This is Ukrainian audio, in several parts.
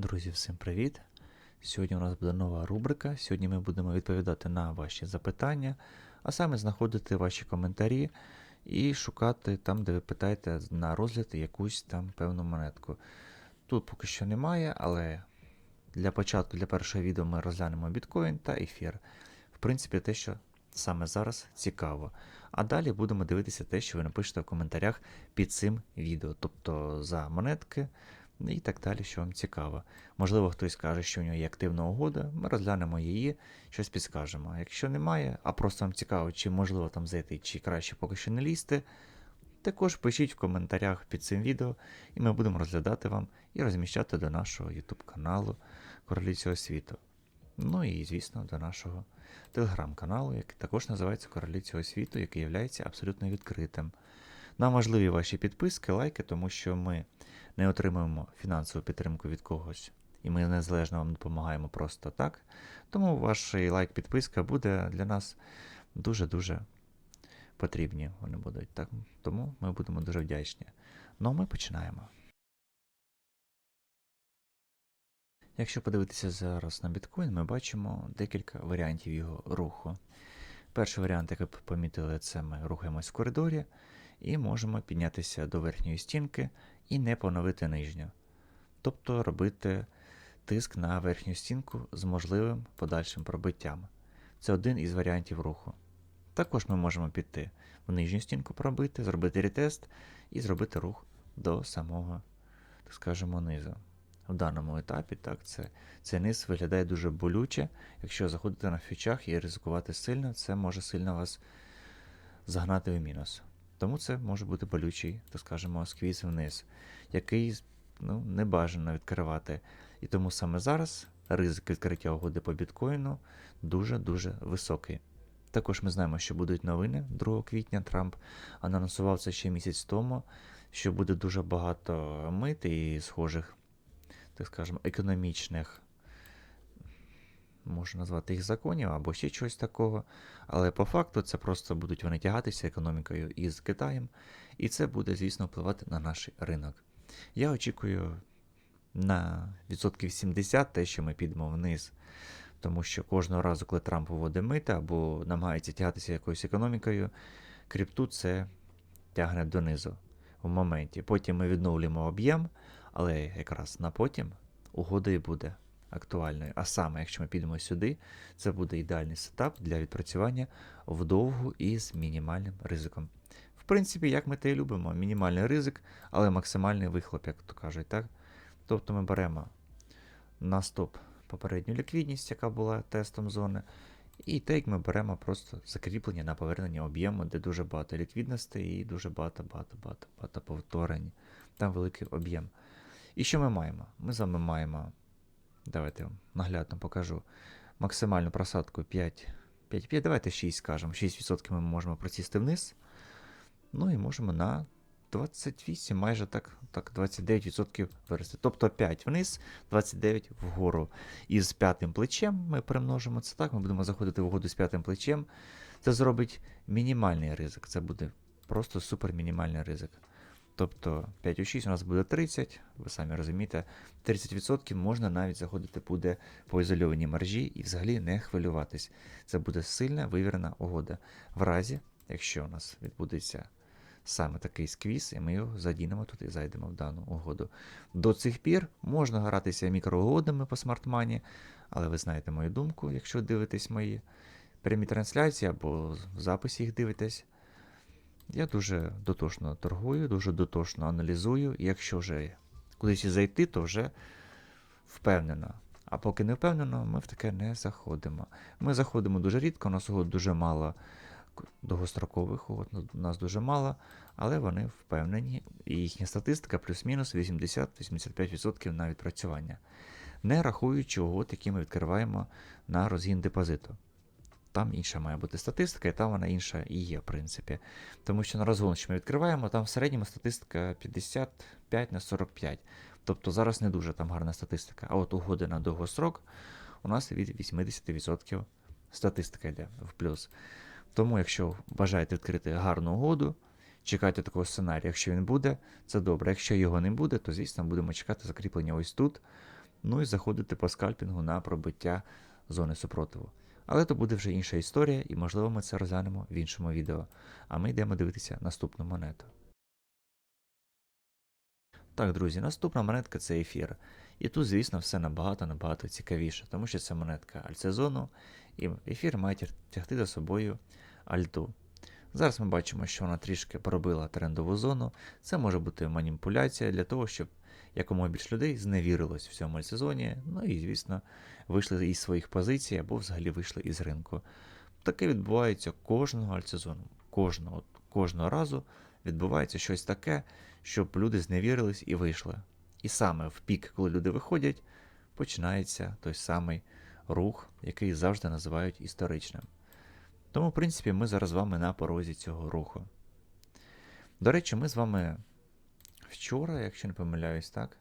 Друзі, всім привіт! Сьогодні у нас буде нова рубрика. Сьогодні ми будемо відповідати на ваші запитання, а саме знаходити ваші коментарі і шукати там, де ви питаєте на розгляд якусь там певну монетку. Тут поки що немає, але для початку, для першого відео ми розглянемо біткоін та ефір. В принципі, те, що саме зараз цікаво. А далі будемо дивитися те, що ви напишете в коментарях під цим відео, тобто за монетки і так далі, що вам цікаво. Можливо, хтось каже, що у нього є активна угода, ми розглянемо її, щось підскажемо. А якщо немає, а просто вам цікаво, чи можливо там зайти, чи краще поки що не лізти, також пишіть в коментарях під цим відео, і ми будемо розглядати вам і розміщати до нашого YouTube каналу Королі цього світу. Ну і, звісно, до нашого телеграм-каналу, який також називається Королі цього світу, який є абсолютно відкритим. Нам важливі ваші підписки, лайки, тому що ми не отримуємо фінансову підтримку від когось, і ми незалежно вам допомагаємо просто так. Тому ваш лайк, підписка буде для нас дуже-дуже потрібні. Вони будуть так. Тому ми будемо дуже вдячні. Ну, а ми починаємо. Якщо подивитися зараз на біткоін, ми бачимо декілька варіантів його руху. Перший варіант, як ви помітили, це ми рухаємось в коридорі і можемо піднятися до верхньої стінки і не поновити нижню. Тобто робити тиск на верхню стінку з можливим подальшим пробиттям. Це один із варіантів руху. Також ми можемо піти в нижню стінку пробити, зробити ретест і зробити рух до самого, так скажемо, низу. В даному етапі так, це, цей низ виглядає дуже болюче. Якщо заходити на фьючах і ризикувати сильно, це може сильно вас загнати в мінус. Тому це може бути болючий, так скажемо, сквіз вниз, який ну, не бажано відкривати. І тому саме зараз ризик відкриття угоди по біткоїну дуже-дуже високий. Також ми знаємо, що будуть новини 2 квітня. Трамп анонсував це ще місяць тому, що буде дуже багато мит і схожих, так скажемо, економічних можна назвати їх законів або ще чогось такого. Але по факту це просто будуть вони тягатися економікою із Китаєм, і це буде, звісно, впливати на наш ринок. Я очікую на відсотків 70 те, що ми підемо вниз. Тому що кожного разу, коли Трамп вводить мита або намагається тягатися якоюсь економікою, крипту це тягне донизу в моменті. Потім ми відновлюємо об'єм, але якраз на потім угода і буде актуальною. А саме, якщо ми підемо сюди, це буде ідеальний сетап для відпрацювання вдовгу і з мінімальним ризиком. В принципі, як ми те і любимо, мінімальний ризик, але максимальний вихлоп, як то кажуть. так? Тобто ми беремо на стоп попередню ліквідність, яка була тестом зони. І так ми беремо просто закріплення на повернення об'єму, де дуже багато ліквідності і дуже багато-багато багато повторень. Там великий об'єм. І що ми маємо? Ми з вами маємо Давайте вам наглядно покажу. Максимальну просадку 5. 5, 5 давайте 6 скажемо. 6% ми можемо просісти вниз. Ну і можемо на 28, майже так, так 29% вирости. Тобто 5 вниз, 29 вгору. І з п'ятим плечем ми примножимо це так. Ми будемо заходити в угоду з п'ятим плечем. Це зробить мінімальний ризик. Це буде просто супер мінімальний ризик. Тобто 5 у 6 у нас буде 30, ви самі розумієте, 30% можна навіть заходити буде по ізольованій маржі і взагалі не хвилюватись. Це буде сильна вивірена угода. В разі, якщо у нас відбудеться саме такий сквіз, і ми його задінемо тут і зайдемо в дану угоду. До цих пір можна гратися мікроугодами по смартмані, але ви знаєте мою думку, якщо дивитесь мої прямі трансляції або в записі їх дивитесь. Я дуже дотошно торгую, дуже дотошно аналізую, якщо вже кудись зайти, то вже впевнено. А поки не впевнено, ми в таке не заходимо. Ми заходимо дуже рідко, у нас угод дуже мало довгострокових угод, у нас дуже мало, але вони впевнені, і їхня статистика плюс-мінус 80-85% на відпрацювання. Не рахуючи угод, які ми відкриваємо на розгін депозиту. Там інша має бути статистика, і там вона інша і є, в принципі. Тому що на розгон, що ми відкриваємо, там в середньому статистика 55 на 45. Тобто зараз не дуже там гарна статистика. А от угоди на довгострок у нас від 80% статистика йде в плюс. Тому, якщо бажаєте відкрити гарну угоду, чекайте такого сценарія. Якщо він буде, це добре. Якщо його не буде, то звісно будемо чекати закріплення ось тут. Ну і заходити по скальпінгу на пробиття зони супротиву. Але то буде вже інша історія, і можливо ми це розглянемо в іншому відео. А ми йдемо дивитися наступну монету. Так, друзі, наступна монетка це ефір. І тут, звісно, все набагато-набагато цікавіше, тому що це монетка альтсезону, і ефір має тягти за собою альту. Зараз ми бачимо, що вона трішки пробила трендову зону. Це може бути маніпуляція для того, щоб якомога більше людей зневірилось в цьому альтсезоні, ну і, звісно, вийшли із своїх позицій або взагалі вийшли із ринку. Таке відбувається кожного альтсезону. Кожного, кожного разу відбувається щось таке, щоб люди зневірились і вийшли. І саме в пік, коли люди виходять, починається той самий рух, який завжди називають історичним. Тому, в принципі, ми зараз з вами на порозі цього руху. До речі, ми з вами вчора, якщо не помиляюсь, так,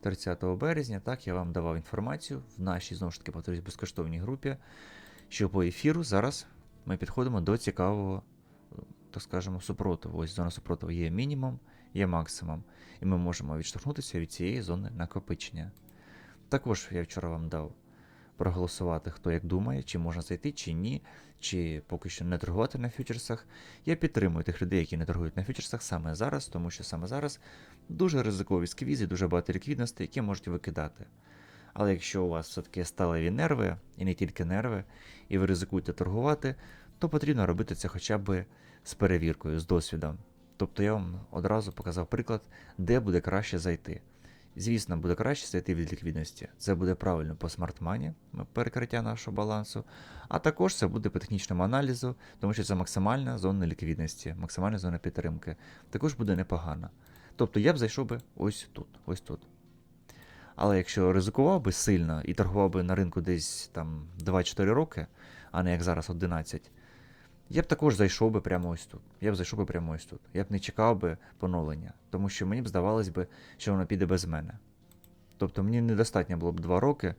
30 березня, так, я вам давав інформацію в нашій, знову ж таки, повторюсь, безкоштовній групі, що по ефіру зараз ми підходимо до цікавого, так скажемо, супротиву. Ось зона супротиву є мінімум, є максимум. І ми можемо відштовхнутися від цієї зони накопичення. Також я вчора вам дав проголосувати, хто як думає, чи можна зайти, чи ні, чи поки що не торгувати на фьючерсах. Я підтримую тих людей, які не торгують на фьючерсах саме зараз, тому що саме зараз дуже ризикові сквізи, дуже багато ліквідності, які можуть викидати. Але якщо у вас все-таки сталеві нерви, і не тільки нерви, і ви ризикуєте торгувати, то потрібно робити це хоча б з перевіркою, з досвідом. Тобто я вам одразу показав приклад, де буде краще зайти. Звісно, буде краще зайти від ліквідності. Це буде правильно по смарт-мані, перекриття нашого балансу, а також це буде по технічному аналізу, тому що це максимальна зона ліквідності, максимальна зона підтримки. Також буде непогано. Тобто я б зайшов би ось тут, ось тут. Але якщо ризикував би сильно і торгував би на ринку десь там 2-4 роки, а не як зараз 11, я б також зайшов би прямо ось тут. Я б зайшов би прямо ось тут. Я б не чекав би поновлення, тому що мені б здавалось би, що воно піде без мене. Тобто мені недостатньо було б 2 роки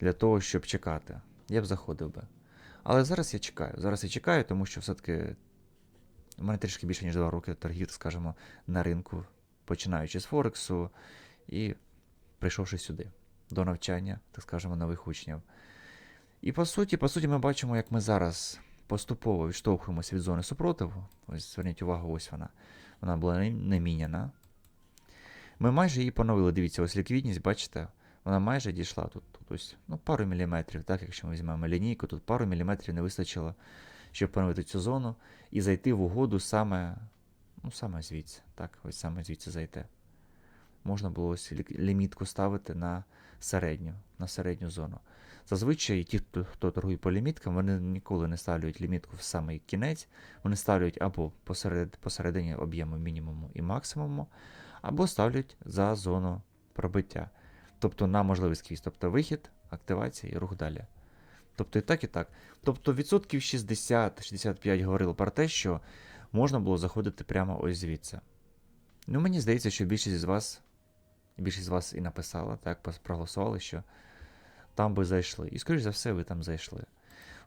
для того, щоб чекати. Я б заходив би. Але зараз я чекаю. Зараз я чекаю, тому що все-таки у мене трішки більше, ніж 2 роки торгів, скажімо, на ринку, починаючи з Форексу і прийшовши сюди, до навчання, так скажемо, нових учнів. І по суті, по суті, ми бачимо, як ми зараз поступово відштовхуємося від зони супротиву. Ось зверніть увагу, ось вона. Вона була не- міняна. Ми майже її поновили. Дивіться, ось ліквідність, бачите, вона майже дійшла тут. тут ось, ну, пару міліметрів, так, якщо ми візьмемо лінійку, тут пару міліметрів не вистачило, щоб поновити цю зону і зайти в угоду саме, ну, саме звідси. Так, ось саме звідси зайти. Можна було ось лімітку ставити на середню, на середню зону. Зазвичай ті, хто, хто торгує по ліміткам, вони ніколи не ставлять лімітку в самий кінець, вони ставлять або посеред, посередині об'єму мінімуму і максимуму, або ставлять за зону пробиття. Тобто на можливий сквіз, тобто вихід, активація і рух далі. Тобто і так, і так. Тобто відсотків 60-65 говорило про те, що можна було заходити прямо ось звідси. Ну, мені здається, що більшість з вас, більшість з вас і написала, так, проголосували, що там би зайшли. І, скоріш за все, ви там зайшли.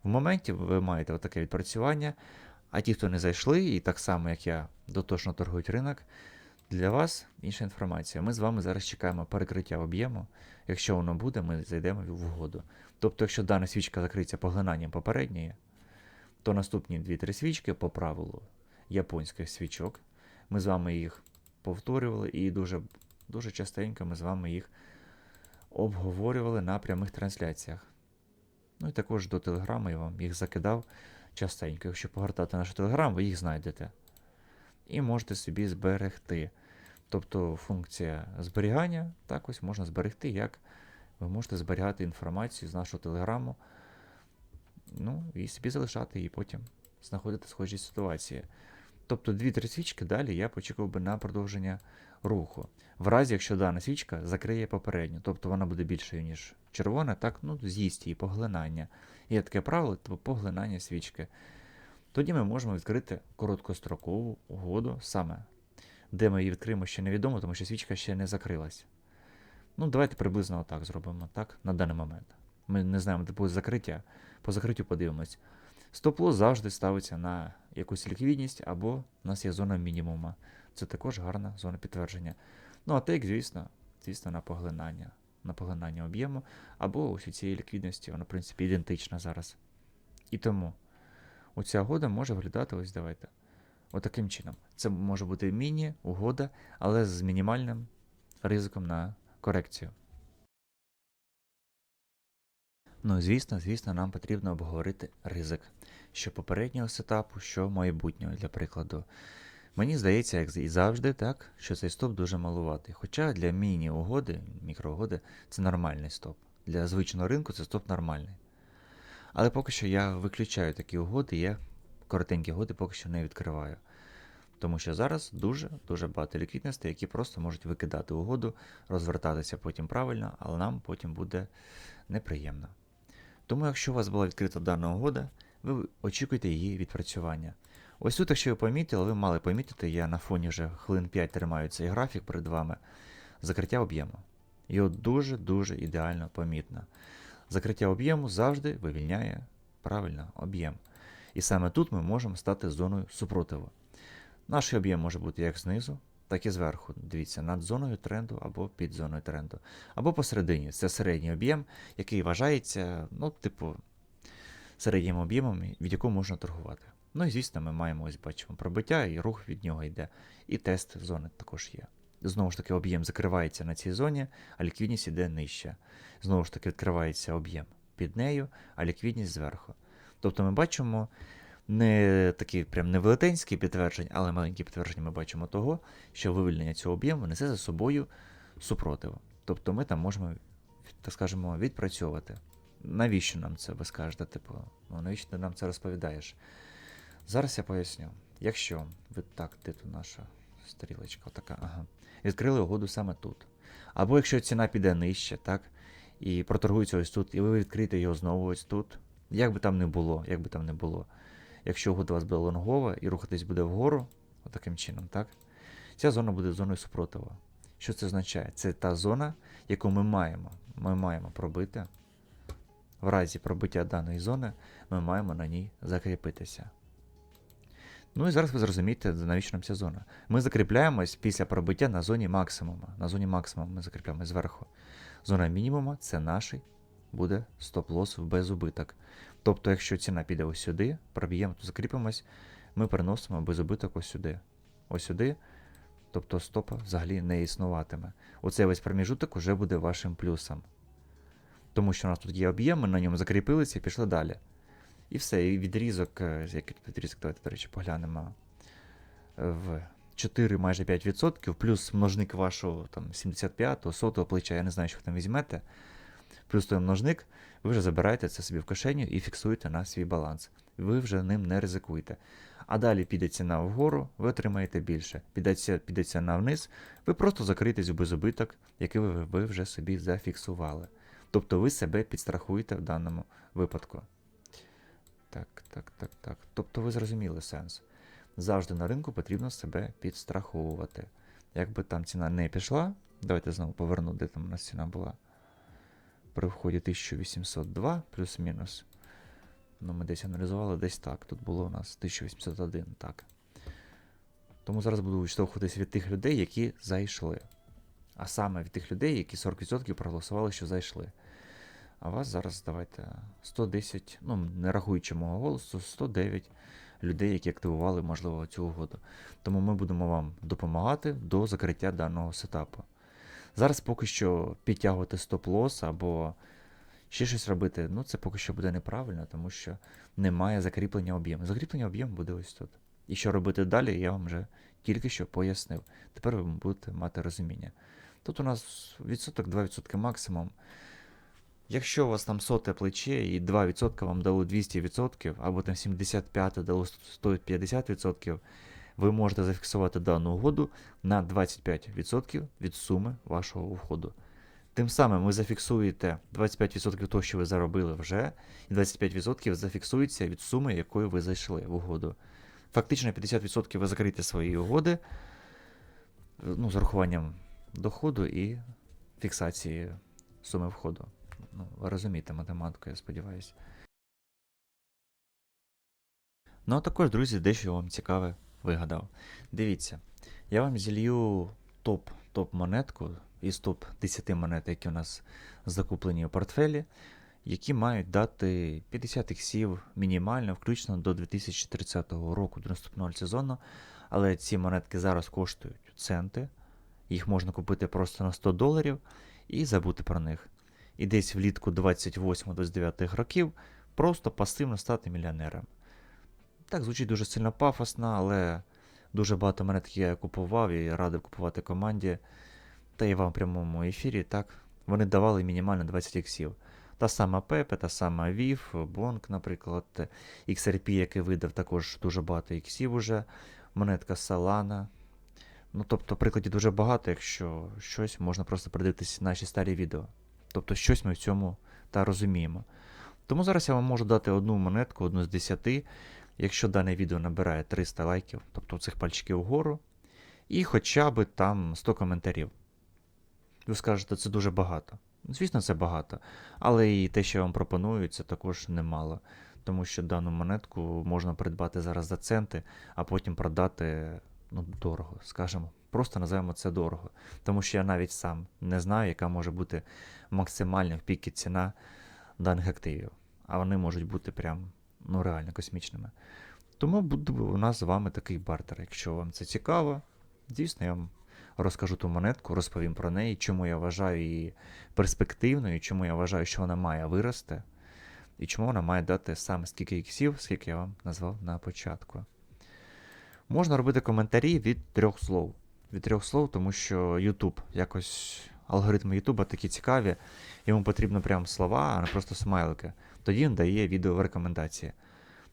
В моменті ви маєте отаке відпрацювання, а ті, хто не зайшли, і так само, як я, дотошно торгують ринок, для вас інша інформація. Ми з вами зараз чекаємо перекриття об'єму. Якщо воно буде, ми зайдемо в угоду. Тобто, якщо дана свічка закриється поглинанням попередньої, то наступні 2-3 свічки по правилу японських свічок. Ми з вами їх повторювали і дуже, дуже частенько ми з вами їх обговорювали на прямих трансляціях. Ну і також до телеграму я вам їх закидав частенько. Якщо погортати наш телеграм, ви їх знайдете. І можете собі зберегти. Тобто функція зберігання, так ось можна зберегти, як ви можете зберігати інформацію з нашого телеграму. Ну, і собі залишати її потім знаходити схожі ситуації. Тобто 2-3 свічки далі я почекав би на продовження руху. В разі, якщо дана свічка закриє попередню, тобто вона буде більшою, ніж червона, так, ну, з'їсть її поглинання. Є таке правило, типу поглинання свічки. Тоді ми можемо відкрити короткострокову угоду саме. Де ми її відкриємо, ще невідомо, тому що свічка ще не закрилась. Ну, давайте приблизно отак зробимо, так, на даний момент. Ми не знаємо, де буде закриття. По закриттю подивимось. Стоп-лосс завжди ставиться на якусь ліквідність, або в нас є зона мінімума. Це також гарна зона підтвердження. Ну, а тейк, звісно, звісно, на поглинання. на поглинання об'єму, або ось у цієї ліквідності, вона, в принципі, ідентична зараз. І тому оця угода може виглядати ось давайте. Отаким чином. Це може бути міні-угода, але з мінімальним ризиком на корекцію. Ну звісно, звісно, нам потрібно обговорити ризик, що попереднього сетапу, що майбутнього, для прикладу. Мені здається, як і завжди, так, що цей стоп дуже малуватий. Хоча для міні-угоди, мікроугоди, це нормальний стоп. Для звичного ринку це стоп нормальний. Але поки що я виключаю такі угоди, я коротенькі угоди поки що не відкриваю. Тому що зараз дуже-дуже багато ліквідностей, які просто можуть викидати угоду, розвертатися потім правильно, але нам потім буде неприємно. Тому, якщо у вас була відкрита дана угода, ви очікуєте її відпрацювання. Ось тут, якщо ви помітили, ви мали помітити, я на фоні вже хвилин 5 тримаю цей графік перед вами. Закриття об'єму. Його дуже-дуже ідеально помітно. Закриття об'єму завжди вивільняє правильно об'єм. І саме тут ми можемо стати зоною супротиву. Наш об'єм може бути як знизу, так і зверху. Дивіться, над зоною тренду або під зоною тренду. Або посередині. Це середній об'єм, який вважається, ну, типу, середнім об'ємом, від якого можна торгувати. Ну і звісно, ми маємо ось бачимо пробиття, і рух від нього йде. І тест зони також є. Знову ж таки, об'єм закривається на цій зоні, а ліквідність йде нижче. Знову ж таки, відкривається об'єм під нею, а ліквідність зверху. Тобто ми бачимо не такі прям не велетенські підтвердження, але маленькі підтвердження ми бачимо того, що вивільнення цього об'єму несе за собою супротив. Тобто ми там можемо, так скажемо, відпрацьовувати. Навіщо нам це, ви скажете, типу, ну навіщо ти нам це розповідаєш? Зараз я поясню. Якщо ви так, де тут наша стрілочка, така, ага, відкрили угоду саме тут. Або якщо ціна піде нижче, так, і проторгується ось тут, і ви відкриєте його знову ось тут. Як би там не було, як би там не було. Якщо угода у вас буде лонгова і рухатись буде вгору, отаким чином, так? Ця зона буде зоною супротиву. Що це означає? Це та зона, яку ми маємо. Ми маємо пробити. В разі пробиття даної зони ми маємо на ній закріпитися. Ну і зараз ви зрозумієте, навіщо нам ця зона. Ми закріпляємось після пробиття на зоні максимума. На зоні максимуму ми закріпляємось зверху. Зона мінімума це наш буде стоп-лос в безубиток. Тобто, якщо ціна піде ось сюди, проб'ємо, то закріпимось, ми переносимо безубиток ось сюди. Ось сюди. Тобто стопа взагалі не існуватиме. Оцей весь проміжуток уже буде вашим плюсом. Тому що у нас тут є об'єм, ми на ньому закріпилися і пішли далі. І все, і відрізок, е, який відрізок, давайте, до речі, поглянемо в 4 майже 5%, плюс множник вашого там 75-го, 100-го плеча, я не знаю, що ви там візьмете. Плюс той множник, ви вже забираєте це собі в кишеню і фіксуєте на свій баланс. Ви вже ним не ризикуєте. А далі піде ціна вгору, ви отримаєте більше. Піде, ціна вниз, ви просто закриєтесь у безубиток, який ви, ви вже собі зафіксували. Тобто ви себе підстрахуєте в даному випадку. Так, так, так, так. Тобто ви зрозуміли сенс. Завжди на ринку потрібно себе підстраховувати. Якби там ціна не пішла, давайте знову поверну, де там у нас ціна була. При вході 1802 плюс-мінус. Ну, ми десь аналізували, десь так. Тут було у нас 1801, так. Тому зараз буду відштовхуватися від тих людей, які зайшли. А саме від тих людей, які 40% проголосували, що зайшли. А вас зараз давайте 110, ну, не рахуючи мого голосу, 109 людей, які активували, можливо, цю угоду. Тому ми будемо вам допомагати до закриття даного сетапу. Зараз поки що підтягувати стоп-лос або ще щось робити, ну це поки що буде неправильно, тому що немає закріплення об'єму. Закріплення об'єму буде ось тут. І що робити далі, я вам вже тільки що пояснив. Тепер ви будете мати розуміння. Тут у нас відсоток 2% максимум. Якщо у вас там соте плече і 2% вам дало 200%, або там 75 дало 150%, ви можете зафіксувати дану угоду на 25% від суми вашого входу. Тим самим ви зафіксуєте 25% того, що ви заробили вже, і 25% зафіксується від суми, якою ви зайшли в угоду. Фактично 50% ви закриєте свої угоди ну, з урахуванням доходу і фіксації суми входу. Ну, ви розумієте математику, я сподіваюся. Ну, а також, друзі, дещо вам цікаве вигадав. Дивіться, я вам зілью топ, топ монетку, із топ 10 монет, які у нас закуплені у портфелі, які мають дати 50 іксів мінімально, включно до 2030 року, до наступного сезону. Але ці монетки зараз коштують центи. Їх можна купити просто на 100 доларів і забути про них. І десь влітку 28-29 років просто пасивно стати мільйонером. Так, звучить дуже сильно пафосно, але дуже багато монет я купував і радив купувати команді. Та і вам в прямому ефірі, так, вони давали мінімально 20 іксів. Та сама Pepe, та сама VIV, Bonk, наприклад, XRP, який видав також дуже багато іксів уже, монетка Solana. Ну, тобто, прикладів дуже багато, якщо щось можна просто передивитися наші старі відео. Тобто, щось ми в цьому та розуміємо. Тому зараз я вам можу дати одну монетку, одну з 10, якщо дане відео набирає 300 лайків, тобто цих пальчиків вгору, і хоча б там 100 коментарів. Ви скажете, це дуже багато. Звісно, це багато. Але і те, що я вам пропоную, це також немало. Тому що дану монетку можна придбати зараз за центи, а потім продати ну, дорого, скажімо. Просто називаємо це дорого. Тому що я навіть сам не знаю, яка може бути максимальна в піки ціна даних активів. А вони можуть бути прям ну, реально космічними. Тому буде у нас з вами такий бартер. Якщо вам це цікаво, звісно, я вам розкажу ту монетку, розповім про неї, чому я вважаю її перспективною, чому я вважаю, що вона має вирости, і чому вона має дати саме скільки іксів, скільки я вам назвав на початку. Можна робити коментарі від трьох слов. Від трьох слов, тому що YouTube якось алгоритми YouTube такі цікаві, йому потрібно прям слова, а не просто смайлики. Тоді він дає відео в рекомендації.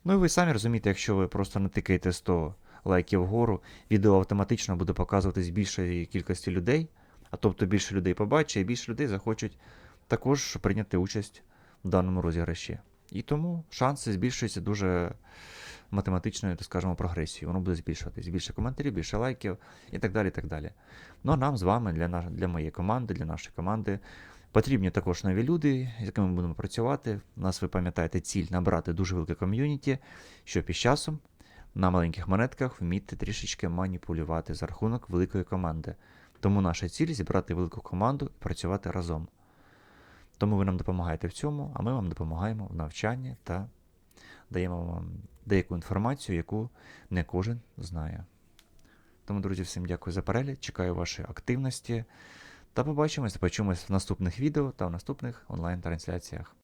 Ну і ви самі розумієте, якщо ви просто натикаєте 100 лайків вгору, відео автоматично буде показуватись більшої кількості людей, а тобто більше людей побачить, і більше людей захочуть також прийняти участь в даному розіграші. І тому шанси збільшуються дуже математичною, так скажемо, прогресією. Воно буде збільшуватись. Більше коментарів, більше лайків і так далі. і так далі. Ну а нам з вами, для, наш, для моєї команди, для нашої команди, потрібні також нові люди, з якими ми будемо працювати. У нас, ви пам'ятаєте, ціль набрати дуже велике ком'юніті, щоб із часом на маленьких монетках вміти трішечки маніпулювати за рахунок великої команди. Тому наша ціль зібрати велику команду і працювати разом. Тому ви нам допомагаєте в цьому, а ми вам допомагаємо в навчанні та даємо вам деяку інформацію, яку не кожен знає. Тому, друзі, всім дякую за перегляд, чекаю вашої активності. Та побачимось, почуємось в наступних відео та в наступних онлайн-трансляціях.